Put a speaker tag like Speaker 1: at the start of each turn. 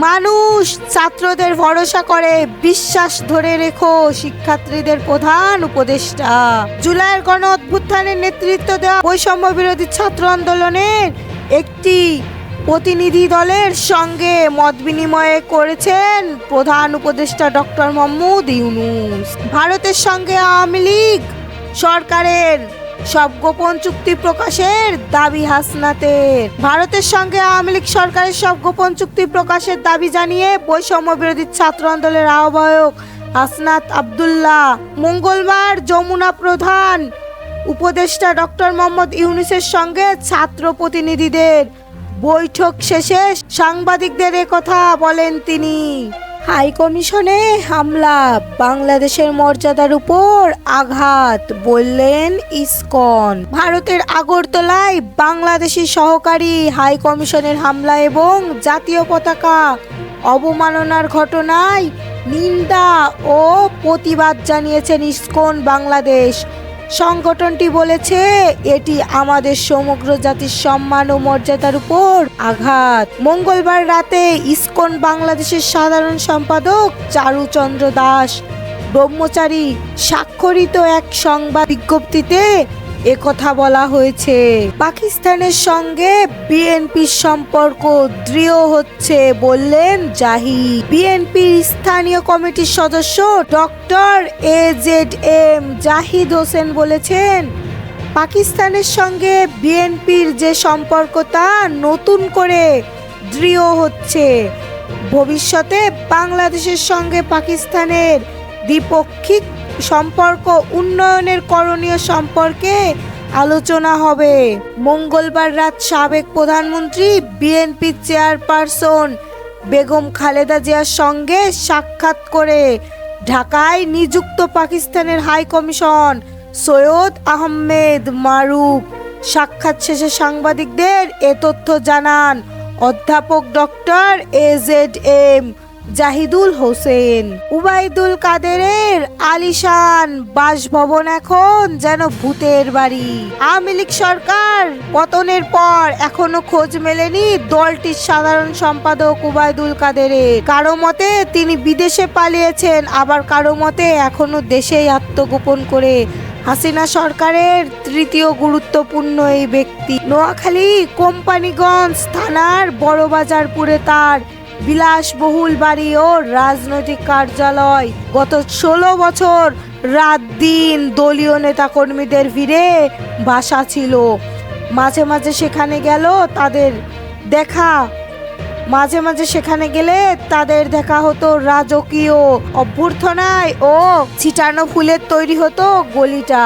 Speaker 1: মানুষ ছাত্রদের ভরসা করে, বিশ্বাস ধরে রেখো শিক্ষার্থীদের প্রধান উপদেষ্টা। জুলাইয়ের গণ অভ্যুত্থানের নেতৃত্ব দেওয়া বৈষম্য বিরোধী ছাত্র আন্দোলনের একটি প্রতিনিধি দলের সঙ্গে মত বিনিময়ে করেছেন প্রধান উপদেষ্টা ডক্টর মোহাম্মদ ইউনুস। ভারতের সঙ্গে আওয়ামী লীগ সরকারের সব গোপন চুক্তি প্রকাশের দাবি হাসনাতের। ভারতের সঙ্গে আওয়ামী লীগ সরকারের সব গোপন চুক্তি প্রকাশের দাবি জানিয়ে বৈষম্য বিরোধী ছাত্র আন্দোলনের আহ্বায়ক হাসনাত আবদুল্লাহ। মঙ্গলবার যমুনা প্রধান উপদেষ্টা ডক্টর মোহাম্মদ ইউনুসের সঙ্গে ছাত্র প্রতিনিধিদের বৈঠক শেষে সাংবাদিকদের কথা বলেন তিনি। হাই কমিশনে হামলা, বাংলাদেশের মর্যাদার উপর আঘাত, বললেন ইসকন। ভারতের আগরতলায় বাংলাদেশি সহকারী হাই কমিশনের হামলা এবং জাতীয় পতাকা অবমাননার ঘটনায় নিন্দা ও প্রতিবাদ জানিয়েছেন ইসকন বাংলাদেশ। সংগঠনটি বলেছে, এটি আমাদের সমগ্র জাতির সম্মান ও মর্যাদার উপর আঘাত। মঙ্গলবার রাতে ইসকন বাংলাদেশের সাধারণ সম্পাদক চারুচন্দ্র দাস, ব্রহ্মচারী স্বাক্ষরিত এক সংবাদ বিজ্ঞপ্তিতে একথা বলা হয়েছে। পাকিস্তানের সঙ্গে বিএনপির সম্পর্ক দৃঢ় হচ্ছে বললেন জাহি বিএনপির স্থানীয় কমিটির সদস্য doctor A Z M Zahid Hossain বলেছেন, পাকিস্তানের সঙ্গে বিএনপির যে সম্পর্ক তা নতুন করে দৃঢ় হচ্ছে। ভবিষ্যতে বাংলাদেশের সঙ্গে পাকিস্তানের দ্বিপক্ষিক সম্পর্ক উন্নয়নের করণীয় সম্পর্কে আলোচনা হবে। মঙ্গলবার রাত সাবেক প্রধানমন্ত্রী বিএনপির চেয়ারপারসন বেগম খালেদা জিয়ার সঙ্গে সাক্ষাৎ করে ঢাকায় নিযুক্ত পাকিস্তানের হাই কমিশন সৈয়দ আহমেদ মারুফ। সাক্ষাৎ শেষে সাংবাদিকদের এ তথ্য জানান অধ্যাপক doctor A Z M. Zahidul Hossain Ubaidul কাদেরের আলিশান বাসভবন এখন যেন ভূতের বাড়ি। আওয়ামী লীগ সরকার পতনের পর এখনও খোঁজ মেলেনি দলটির সাধারণ সম্পাদক উবাইদুল কাদেরের। কারও মতে তিনি বিদেশে পালিয়েছেন, আবার কারও মতে এখনও দেশেই আত্মগোপন করে। হাসিনা সরকারের তৃতীয় গুরুত্বপূর্ণ এই ব্যক্তি। নোয়াখালী, কোম্পানিগঞ্জ থানার বড়বাজারপুরে তার বিলাসবহুল বাড়ি ও রাজনৈতিক কার্যালয়। গত ষোলো বছর রাত দিন দলীয় নেতাকর্মীদের ভিড়ে বাসা ছিল। মাঝে মাঝে সেখানে গেল তাদের দেখা। মাঝে মাঝে সেখানে গেলে তাদের দেখা হতো রাজকীয় অভ্যর্থনায় ও ছিটানো ফুলের তৈরি হতো গলিটা।